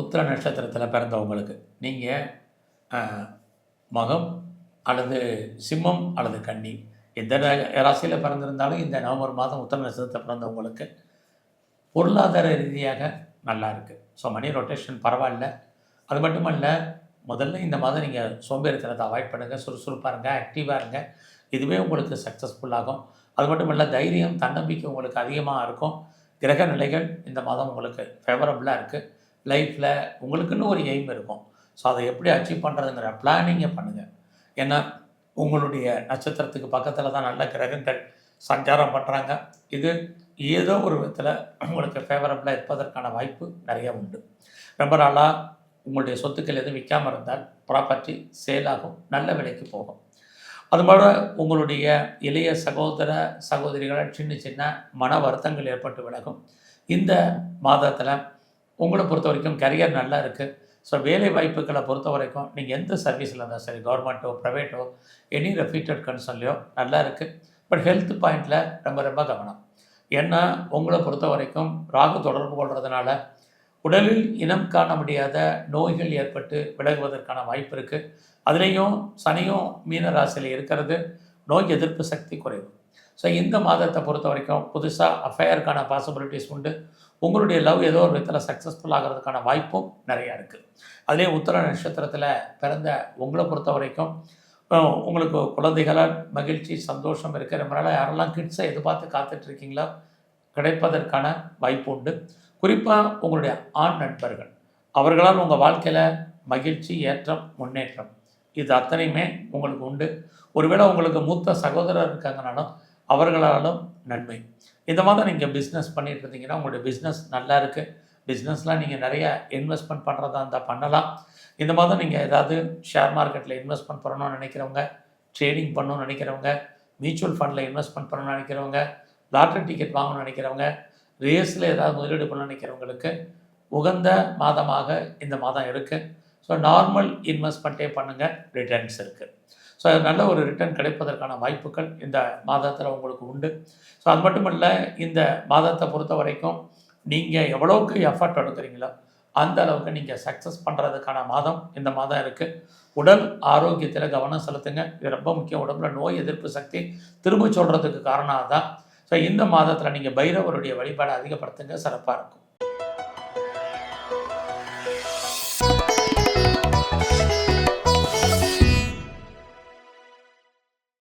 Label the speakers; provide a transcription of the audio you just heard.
Speaker 1: உத்திர நட்சத்திரத்தில் பிறந்தவங்களுக்கு. நீங்கள் மகம் அல்லது சிம்மம் அல்லது கன்னி. எந்த ராசியில் பிறந்திருந்தாலும் இந்த நவம்பர் மாதம் உத்திர நட்சத்திரத்தில் பிறந்தவங்களுக்கு பொருளாதார ரீதியாக நல்லா இருக்குது ஸோ மணி ரொட்டேஷன் பரவாயில்ல. அது மட்டுமல்ல முதல்ல இந்த மாதம் நீங்கள் சோம்பேறித்தனத்தை அவாய்ட் பண்ணுங்கள் சுறுசுறுப்பாக இருங்க ஆக்டிவாக இருங்க. இதுவே உங்களுக்கு சக்ஸஸ்ஃபுல்லாகும் அது மட்டும் இல்லை தைரியம் தன்னம்பிக்கை உங்களுக்கு அதிகமாக இருக்கும். கிரக நிலைகள் இந்த மாதம் உங்களுக்கு ஃபேவரபுளாக இருக்குது லைஃப்பில் உங்களுக்குன்னு ஒரு எய்ம் இருக்கும். ஸோ அதை எப்படி அச்சீவ் பண்ணுறதுங்கிற பிளானிங்கை பண்ணுங்கள் ஏன்னா உங்களுடைய நட்சத்திரத்துக்கு பக்கத்தில் தான் நல்ல கிரகங்கள் சஞ்சாரம் பண்ணுறாங்க இது ஏதோ ஒரு விதத்தில் உங்களுக்கு ஃபேவரபிளாக இருப்பதற்கான வாய்ப்பு நிறைய உண்டு. ரொம்ப நாளாக உங்களுடைய சொத்துக்கள் எதுவும் விற்காமல் இருந்தால் ப்ராப்பர்ட்டி சேல் ஆகும் நல்ல விலைக்கு போகும். அது மாதிரி உங்களுடைய இளைய சகோதர சகோதரிகளால் சின்ன சின்ன மன வருத்தங்கள் ஏற்பட்டு விலகும். இந்த மாதத்தில் உங்களை பொறுத்த வரைக்கும் கரியர் நல்லா இருக்குது ஸோ வேலை வாய்ப்புகளை பொறுத்த வரைக்கும் நீங்கள் எந்த சர்வீஸில் இருந்தால் சரி கவர்மெண்ட்டோ ப்ரைவேட்டோ எனி ரெஃபீட்டட் கன்சர்ன்லையோ நல்லா இருக்குது பட் ஹெல்த் பாயிண்டில் ரொம்ப ரொம்ப கவனம். ஏன்னா உங்களை பொறுத்த வரைக்கும் ராகு தொடர்பு கொள்றதுனால உடலில் இனம் காண முடியாத நோய்கள் ஏற்பட்டு விலகுவதற்கான வாய்ப்பு இருக்குது அதுலேயும் சனியும் மீனராசியில் இருக்கிறது. நோய் எதிர்ப்பு சக்தி குறைவு. ஸோ இந்த மாதத்தை பொறுத்த வரைக்கும் புதுசாக அஃபையருக்கான பாசிபிலிட்டிஸ் உண்டு. உங்களுடைய லவ் ஏதோ ஒரு விதத்தில் சக்ஸஸ்ஃபுல் ஆகிறதுக்கான வாய்ப்பும் நிறையா இருக்குது அதிலே உத்தர நட்சத்திரத்தில் பிறந்த உங்களை பொறுத்த வரைக்கும் உங்களுக்கு குழந்தைகளால் மகிழ்ச்சி சந்தோஷம் இருக்கிற ரொம்ப யாரெல்லாம் கிட்ஸை எதிர்பார்த்து காத்துட்ருக்கீங்களோ கிடைப்பதற்கான வாய்ப்பு உண்டு. குறிப்பாக உங்களுடைய ஆண் நண்பர்கள். அவர்களால் உங்கள் வாழ்க்கையில் மகிழ்ச்சி ஏற்றம் முன்னேற்றம் இது அத்தனையுமே உங்களுக்கு உண்டு. ஒருவேளை உங்களுக்கு மூத்த சகோதரர் இருக்காங்கனாலும் அவர்களாலும் நன்மை. இந்த மாதிரி நீங்கள் பிஸ்னஸ் பண்ணிட்டு இருந்தீங்கன்னா உங்களுடைய பிஸ்னஸ் நல்லா இருக்குது பிஸ்னஸ்லாம் நீங்கள் நிறைய இன்வெஸ்ட்மெண்ட் பண்ணுறதா இருந்தால் பண்ணலாம். இந்த மாதிரி நீங்கள் ஏதாவது ஷேர் மார்க்கெட்டில் இன்வெஸ்ட்மெண்ட் பண்ணணும்னு நினைக்கிறவங்க ட்ரேடிங் பண்ணணும்னு நினைக்கிறவங்க மியூச்சுவல் ஃபண்டில் இன்வெஸ்ட்மெண்ட் பண்ணணும்னு நினைக்கிறவங்க லாட்ரி டிக்கெட் வாங்கணும்னு நினைக்கிறவங்க ரேஸில் ஏதாவது முதலீடு பண்ணணும்னு நினைக்கிறவங்களுக்கு உகந்த மாதமாக இந்த மாதம் இருக்குது ஸோ நார்மல் இன்வெஸ்ட்மெண்ட்டே பண்ணுங்கள் ரிட்டர்ன்ஸ் இருக்குது ஸோ நல்ல ஒரு ரிட்டர்ன் கிடைப்பதற்கான வாய்ப்புகள் இந்த மாதத்தில் உங்களுக்கு உண்டு. ஸோ அது மட்டும் இல்லை இந்த மாதத்தை பொறுத்த வரைக்கும் நீங்கள் எவ்வளோக்கு எஃபர்ட் எடுக்கிறீங்களோ அந்த அளவுக்கு நீங்கள் சக்ஸஸ் பண்ணுறதுக்கான மாதம் இந்த மாதம் இருக்குது உடல் ஆரோக்கியத்தில் கவனம் செலுத்துங்க. இது ரொம்ப முக்கியம். உடம்புல நோய் எதிர்ப்பு சக்தி திரும்ப சொல்கிறதுக்கு காரணம் தான் ஸோ இந்த மாதத்தில் நீங்கள் பைரவருடைய வழிபாடை அதிகப்படுத்துங்க. சிறப்பாக இருக்கும்.